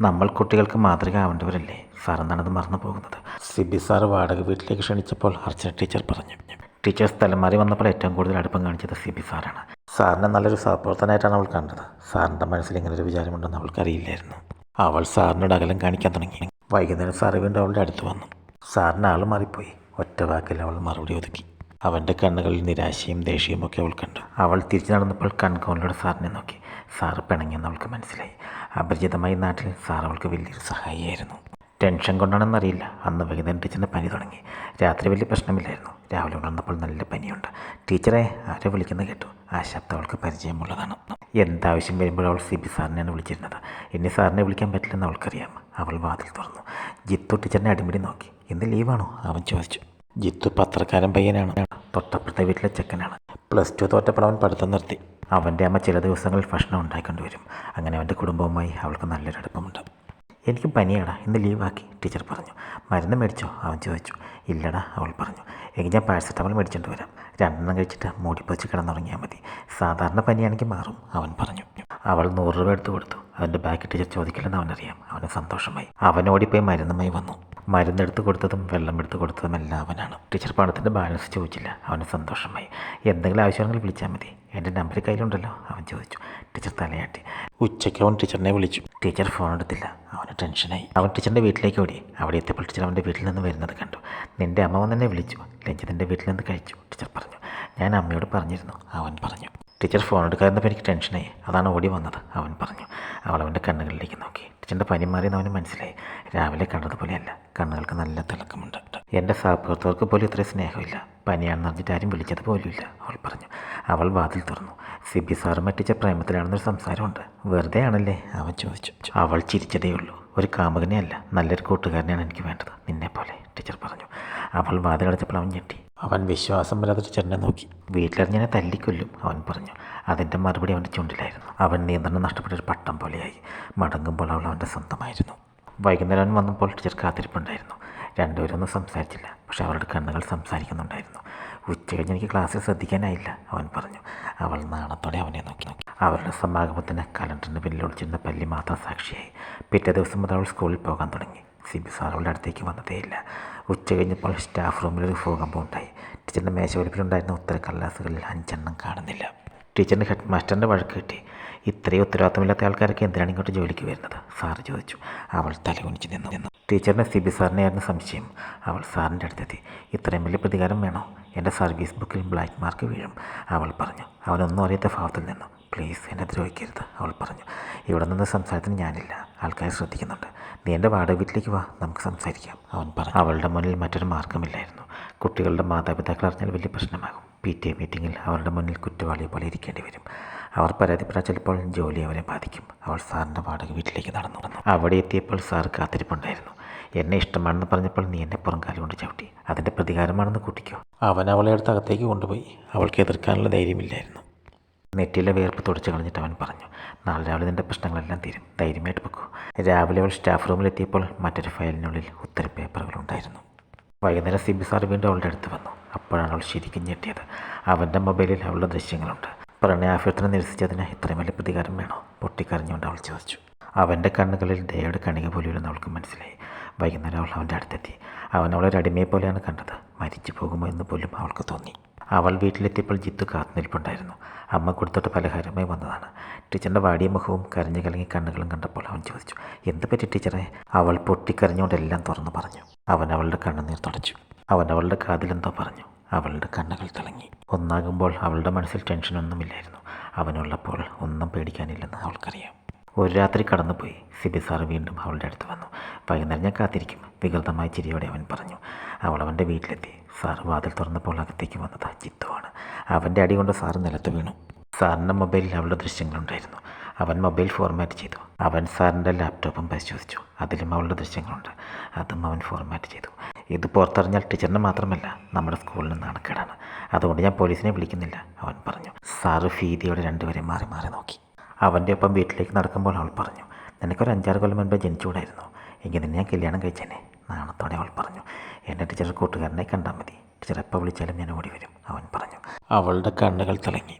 നമ്മൾ കുട്ടികൾക്ക് മാതൃക ആവേണ്ടവരല്ലേ? സാർ എന്താണത് മറന്നു പോകുന്നത്? സിബി സാർ വാടക വീട്ടിലേക്ക് ക്ഷണിച്ചപ്പോൾ അർച്ചന ടീച്ചർ പറഞ്ഞു. ടീച്ചർ സ്ഥലം മാറി വന്നപ്പോൾ ഏറ്റവും കൂടുതൽ അടുപ്പം കാണിച്ചത് സിബി സാറാണ്. സാറിനെ നല്ലൊരു സഹപ്രവർത്തനായിട്ടാണ് അവൾ കണ്ടത്. സാറിന്റെ മനസ്സിൽ ഇങ്ങനൊരു ഒരു വിചാരമുണ്ടെന്ന് അവൾക്കറിയില്ലായിരുന്നു. അവൾ സാറിനോട് അകലം കാണിക്കാൻ തുടങ്ങി. വൈകുന്നേരം സാറ് വീണ്ടും അവളുടെ അടുത്ത് വന്നു. സാറിന് ആൾ മാറിപ്പോയി. ഒറ്റ വാക്കിൽ അവൾ മറുപടി ഒതുക്കി. അവന്റെ കണ്ണുകളിൽ നിരാശയും ദേഷ്യവും ഒക്കെ അവൾ കണ്ടു. അവൾ തിരിച്ചു നടന്നപ്പോൾ കൺകോണിലൂടെ സാറിനെ നോക്കി. സാറ് പിണങ്ങിയെന്ന് അവൾക്ക് മനസ്സിലായി. അപരിചിതമായി നാട്ടിൽ സാർ അവൾക്ക് വലിയൊരു സഹായിയായിരുന്നു. ടെൻഷൻ കൊണ്ടാണെന്നറിയില്ല അന്ന് വൈകുന്നേരം ടീച്ചറിന്റെ പനി തുടങ്ങി. രാത്രി വലിയ പ്രശ്നമില്ലായിരുന്നു. രാവിലെ ഉണർന്നപ്പോൾ നല്ല പനിയുണ്ട്. ടീച്ചറെ ആരെ വിളിക്കുന്ന കേട്ടു. ആ ശബ്ദം അവൾക്ക് പരിചയമുള്ളതാണ്. എന്താവശ്യം വരുമ്പോൾ അവൾ സി ബി സാറിനെയാണ് വിളിച്ചിരുന്നത്. ഇനി സാറിനെ വിളിക്കാൻ പറ്റില്ലെന്ന് അവൾക്കറിയാം. അവൾ വാതിൽ തുറന്നു. ജിത്തു ടീച്ചറിനെ അടിമുടി നോക്കി. ഇന്ന് ലീവാണോ? അവൻ ചോദിച്ചു. ജിത്തു പത്രക്കാരൻ പയ്യനാണ്. തൊട്ടപ്പുറത്തെ വീട്ടിലെ ചെക്കനാണ്. പ്ലസ് ടു തോറ്റപ്പോൾ അവൻ പഠിത്തം നിർത്തി. അവന്റെ അമ്മ ചില ദിവസങ്ങളിൽ ഭക്ഷണം ഉണ്ടാക്കേണ്ടി വരും. അങ്ങനെ അവന്റെ കുടുംബവുമായി അവൾക്ക് നല്ലൊരു അടുപ്പമുണ്ട്. എനിക്ക് പനിയാടാ ഇന്ന് ലീവാക്കി ടീച്ചർ പറഞ്ഞു. മരുന്ന് മേടിച്ചോ? അവൻ ചോദിച്ചു. ഇല്ലടാ അവൾ പറഞ്ഞു. എനിക്ക് ഞാൻ പാരസെറ്റമോൾ മേടിച്ചിട്ട് വരാം. രണ്ടെണ്ണം കഴിച്ചിട്ട് മൂടിപ്പൊച്ച് കിടന്നുറങ്ങിയാൽ മതി. സാധാരണ പനിയാണെങ്കിൽ മാറും അവൻ പറഞ്ഞു. അവൾ നൂറ് രൂപ എടുത്തു കൊടുത്തു. അവന്റെ ബാക്ക് ടീച്ചർ ചോദിക്കില്ലെന്ന് അവനറിയാം. അവന് സന്തോഷമായി. അവൻ ഓടിപ്പോയി മരുന്നുമായി വന്നു. മരുന്നെടുത്ത് കൊടുത്തതും വെള്ളം എടുത്ത് കൊടുത്തതും എല്ലാം അവനാണ്. ടീച്ചർ പണത്തിന്റെ ബാലൻസ് ചോദിച്ചില്ല. അവന് സന്തോഷമായി. എന്തെങ്കിലും ആവശ്യമാണെങ്കിൽ വിളിച്ചാൽ മതി. എന്റെ നമ്പർ കയ്യിലുണ്ടല്ലോ. അവൻ ചോദിച്ചു. ടീച്ചർ തലയാട്ടി. ഉച്ചയ്ക്ക് അവൻ ടീച്ചറിനെ വിളിച്ചു. ടീച്ചർ ഫോൺ എടുത്തില്ല. അവന് ടെൻഷനായി. അവൻ ടീച്ചറിന്റെ വീട്ടിലേക്ക് ഓടി. അവിടെ എത്തിയപ്പോൾ ടീച്ചർ അവന്റെ വീട്ടിൽ നിന്ന് വരുന്നത് കണ്ടു. നിന്റെ അമ്മ വന്നെന്നെ വിളിച്ചു. ലഞ്ച് നിന്റെ വീട്ടിൽ നിന്ന് കഴിച്ചു. ടീച്ചർ പറഞ്ഞു. ഞാൻ അമ്മയോട് പറഞ്ഞിരുന്നു. അവൻ പറഞ്ഞു. ടീച്ചർ ഫോൺ എടുക്കാതിരുന്നപ്പോൾ എനിക്ക് ടെൻഷനായി. അതാണ് ഓടി വന്നത് അവൻ പറഞ്ഞു. അവൾ അവന്റെ കണ്ണുകളിലേക്ക് നോക്കി. ടീച്ചറിന്റെ പനി മാറിയെന്ന് അവന് മനസ്സിലായി. രാവിലെ കണ്ടതുപോലെയല്ല. കണ്ണുകൾക്ക് നല്ല തിളക്കമുണ്ട്. എന്റെ സഹപ്രവർത്തകർക്ക് പോലും ഇത്രയും സ്നേഹമില്ല. പനിയാണെന്ന് അറിഞ്ഞിട്ട് ആരും വിളിച്ചത് പോലുമില്ല അവൾ പറഞ്ഞു. അവൾ വാതിൽ തുറന്നു. സിബി സാറും മറ്റിച്ച പ്രേമത്തിലാണെന്നൊരു സംസാരമുണ്ട്. വെറുതെ ആണല്ലേ? അവൻ ചോദിച്ചു. അവൾ ചിരിച്ചതേ ഉള്ളൂ. ഒരു കാമുകനെ അല്ല നല്ലൊരു കൂട്ടുകാരനെയാണ് എനിക്ക് വേണ്ടത്. നിന്നെ പോലെ ടീച്ചർ പറഞ്ഞു. അവൾ വാതിലടച്ചപ്പോൾ അവൻ ഞെട്ടി. അവൻ വിശ്വാസം വരാതെ ചെറിനെ നോക്കി. വീട്ടിലെറിഞ്ഞതിനെ തല്ലിക്കൊല്ലും അവൻ പറഞ്ഞു. അതിന്റെ മറുപടി അവന്റെ ചുണ്ടിലായിരുന്നു. അവൻ നിയന്ത്രണം നഷ്ടപ്പെട്ട ഒരു പട്ടം പോലെയായി. മടങ്ങുമ്പോൾ അവൾ അവന്റെ സ്വന്തമായിരുന്നു. വൈകുന്നേരം അവൻ വന്നപ്പോൾ ടീച്ചർ കാത്തിരിപ്പുണ്ടായിരുന്നു. രണ്ടുപേരൊന്നും സംസാരിച്ചില്ല പക്ഷെ അവരുടെ കണ്ണുകൾ സംസാരിക്കുന്നുണ്ടായിരുന്നു. ഉച്ച കഴിഞ്ഞ് എനിക്ക് ക്ലാസ്സിൽ ശ്രദ്ധിക്കാനായില്ല അവൻ പറഞ്ഞു. അവൾ നാണത്തോടെ അവനെ നോക്കി നോക്കി. അവരുടെ സമാഗമത്തിന് കലണ്ടറിന് പിന്നിൽ ഒളിച്ചിരുന്ന പല്ലി മാത്രം സാക്ഷിയായി. പിറ്റേ ദിവസം മുതൽ അവൾ സ്കൂളിൽ പോകാൻ തുടങ്ങി. സിബി ബി സാറുകളുടെ അടുത്തേക്ക് വന്നതേയില്ല. ഉച്ച കഴിഞ്ഞപ്പോൾ സ്റ്റാഫ് റൂമിൽ ഒരു ഭൂകമ്പം ഉണ്ടായി. ടീച്ചറിന്റെ മേശവലിപ്പിലുണ്ടായിരുന്ന ഉത്തര കടലാസുകളിൽ അഞ്ചെണ്ണം കാണുന്നില്ല. ടീച്ചറിന്റെ ഹെഡ് മാസ്റ്ററിന്റെ വഴക്ക് കിട്ടി. ഇത്രയും ഉത്തരവാദിത്തമില്ലാത്ത ആൾക്കാരൊക്കെ എന്തിനാണ് ഇങ്ങോട്ട് ജോലിക്ക് വരുന്നത്? സാറ് ചോദിച്ചു. അവൾ തലകുനിച്ച് നിന്നു. നിന്നു ടീച്ചറിന് സിബി സാറിനെയായിരുന്നു സംശയം. അവൾ സാറിന്റെ അടുത്തെത്തി. ഇത്രയും വലിയ പ്രതികാരം വേണോ? എന്റെ സർവീസ് ബുക്കിൽ ബ്ലാക്ക് മാർക്ക് വീഴും. അവൾ പറഞ്ഞു. അവനൊന്നും അറിയാത്ത ഭാവത്തിൽ നിന്നു. പ്ലീസ് എന്നെ ദ്രോഹിക്കരുത് അവൾ പറഞ്ഞു. ഇവിടെ നിന്ന് സംസാരത്തിന് ഞാനില്ല. ആൾക്കാർ ശ്രദ്ധിക്കുന്നുണ്ട്. നീ എന്റെ വാടക വീട്ടിലേക്ക് വാ നമുക്ക് സംസാരിക്കാം അവൻ പറഞ്ഞു. അവളുടെ മുന്നിൽ മറ്റൊരു മാർഗമില്ലായിരുന്നു കുട്ടികളുടെ മാതാപിതാക്കൾ അറിഞ്ഞാൽ വലിയ പ്രശ്നമാകും. പി ടി എ മീറ്റിങ്ങിൽ അവരുടെ മുന്നിൽ കുറ്റവാളിയെ പോലെ ഇരിക്കേണ്ടി വരും. അവർ പരാതിപ്പെടാൻ ചിലപ്പോൾ ജോലി അവരെ ബാധിക്കും. അവൾ സാറിന്റെ വാടക വീട്ടിലേക്ക് നടന്നു നടന്നു അവിടെ എത്തിയപ്പോൾ സാർ കാത്തിരിപ്പുണ്ടായിരുന്നു. എന്നെ ഇഷ്ടമാണെന്ന് പറഞ്ഞപ്പോൾ നീ എന്നെ പുറംകാലം കൊണ്ട് ചവിട്ടി. അതിന്റെ പ്രതികാരമാണെന്ന് കൂട്ടിക്കോ. അവൻ അവളെ അടുത്ത് അകത്തേക്ക് കൊണ്ടുപോയി. അവൾക്ക് എതിർക്കാനുള്ള ധൈര്യമില്ലായിരുന്നു. നെറ്റിയിലെ വേർപ്പ് തുടച്ചു കളഞ്ഞിട്ട് അവൻ പറഞ്ഞു നാളെ രാവിലെ നിന്റെ പ്രശ്നങ്ങളെല്ലാം തീരും. ധൈര്യമായിട്ട് വെക്കൂ രാവിലെ അവൾ സ്റ്റാഫ് റൂമിലെത്തിയപ്പോൾ മറ്റൊരു ഫയലിനുള്ളിൽ ഉത്തര പേപ്പറുകളുണ്ടായിരുന്നു വൈകുന്നേരം സിബി സാർ വീണ്ടും അവളുടെ അടുത്ത് വന്നു. അപ്പോഴാണ് അവൾ ശരിക്കും ഞെട്ടിയത്. അവന്റെ മൊബൈലിൽ അവളുടെ ദൃശ്യങ്ങളുണ്ട്. പ്രണയാഭ്യർത്ഥന നിരസിച്ചതിന് ഇത്രയും വലിയ പ്രതികാരം വേണോ? പൊട്ടിക്കരഞ്ഞുകൊണ്ട് അവൾ ചോദിച്ചു. അവന്റെ കണ്ണുകളിൽ ദയയുടെ കണിക പോലെയുള്ള അവൾക്ക് മനസ്സിലായി. വൈകുന്നേരം അവൾ അവന്റെ അടുത്തെത്തി. അവൻ അവളൊരു അടിമയെ പോലെയാണ് കണ്ടത്. മരിച്ചു പോകുമോ എന്ന് പോലും അവൾക്ക് തോന്നി. അവൾ വീട്ടിലെത്തിയപ്പോൾ ജിത്തു കാത്തുനിൽപ്പുണ്ടായിരുന്നു. അമ്മ കൊടുത്തിട്ട് പലഹാരമായി വന്നതാണ്. ടീച്ചറിന്റെ വാടിയ മുഖവും കരഞ്ഞു കലങ്ങി കണ്ണുകളും കണ്ടപ്പോൾ അവൻ ചോദിച്ചു എന്ത് പറ്റി ടീച്ചറെ? അവൾ പൊട്ടിക്കരഞ്ഞുകൊണ്ട് എല്ലാം തുറന്നു പറഞ്ഞു. അവൻ അവളുടെ കണ്ണുനീർ തുടച്ചു. അവൻ അവളുടെ കാതിലെന്തോ പറഞ്ഞു. അവളുടെ കണ്ണുകൾ തിളങ്ങി. ഒന്നാകുമ്പോൾ അവളുടെ മനസ്സിൽ ടെൻഷനൊന്നുമില്ലായിരുന്നു. അവനുള്ളപ്പോൾ ഒന്നും പേടിക്കാനില്ലെന്ന് അവൾക്കറിയാം. ഒരു രാത്രി കടന്നുപോയി. സിബി സാർ വീണ്ടും അവളുടെ അടുത്ത് വന്നു. വൈകുന്നേരം ഞാൻ കാത്തിരിക്കും വികൃതമായ ചിരിയോടെ അവൻ പറഞ്ഞു. അവൾ അവന്റെ വീട്ടിലെത്തി. സാർ വാതിൽ തുറന്നപ്പോൾ അകത്തേക്ക് വന്നത് ജിത്തുവാണ് അവന്റെ അടി കൊണ്ട് സാർ നിലത്ത് വീണു. സാറിന്റെ മൊബൈലിൽ അവളുടെ ദൃശ്യങ്ങളുണ്ടായിരുന്നു. അവൻ മൊബൈൽ ഫോർമാറ്റ് ചെയ്തു. അവൻ സാറിന്റെ ലാപ്ടോപ്പും പരിശോധിച്ചു. അതിലും അവളുടെ ദൃശ്യങ്ങളുണ്ട്. അതും അവൻ ഫോർമാറ്റ് ചെയ്തു. ഇത് പുറത്തറിഞ്ഞാൽ ടീച്ചറിന് മാത്രമല്ല നമ്മുടെ സ്കൂളിൽ നിന്നാണ് കേടാണ് അതുകൊണ്ട് ഞാൻ പോലീസിനെ വിളിക്കുന്നില്ല അവൻ പറഞ്ഞു. സാറ് ഭീതിയോടെ രണ്ടുപേരെ മാറി മാറി നോക്കി. അവന്റെ ഒപ്പം വീട്ടിലേക്ക് നടക്കുമ്പോൾ അവൾ പറഞ്ഞു നിനക്കൊരു അഞ്ചാറ് കൊല്ലം മുൻപേ ജനിച്ചുകൂടായിരുന്നു. എങ്കിൽ നിന്നെ ഞാൻ കല്യാണം കഴിച്ചേനെ. നാണത്തോടെ അവൾ പറഞ്ഞു എന്റെ ടീച്ചർ കൂട്ടുകാരനെ കണ്ടാൽ മതി. ടീച്ചർ എപ്പോൾ വിളിച്ചാലും ഞാൻ ഓടി വരും അവൻ പറഞ്ഞു. അവളുടെ കണ്ണുകൾ തിളങ്ങി.